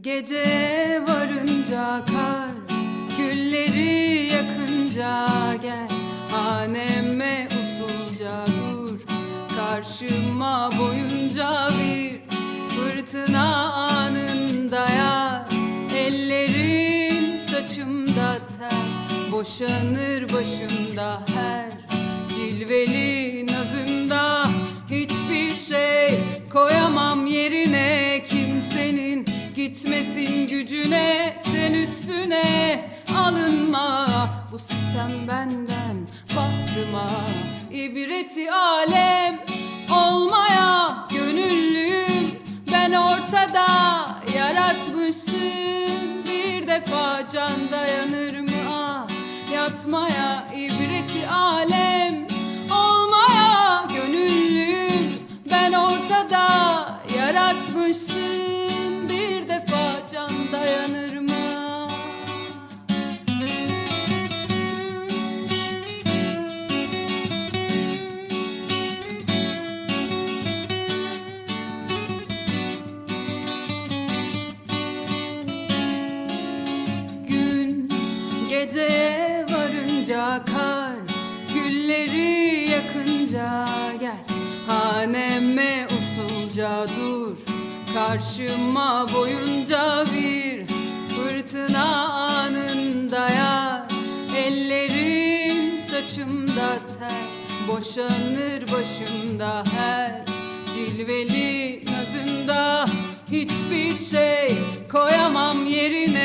Gece varınca kar Gülleri yakınca gel. Haneme usulca dur Karşıma boyunca bir Fırtına anında yar. Ellerin saçımda ter Boşanır başımda her. Cilveli gitmesin gücüne Sen üstüne. Alınma Bu sitem benden bahtıma İbreti alem olmaya gönüllüyüm. Ben ortada yaratmışım. Bir defa can dayanır mı? Ah Yatmaya ibreti alem olmaya gönüllüyüm. Ben ortada yaratmışım geceye varınca kar Gülleri yakınca gel. Haneme usulca dur Karşıma boyunca bir Fırtına anında yar. Ellerin saçımda ter Boşanır başımda her. Cilveli nazında Hiçbir şey koyamam yerine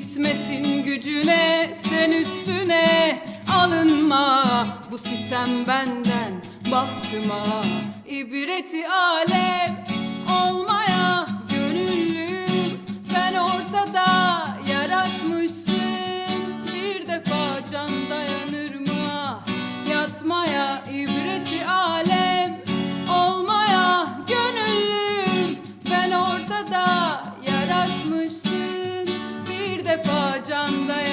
Gitmesin gücüne sen üstüne. Alınma Bu sitem benden bahtıma İbreti alem olmaya gönüllüm Ben ortada yaratmışsın Bir defa can dayanır mı yatmaya İbreti alem olmaya gönüllüm Ben ortada yaratmışsın defa canda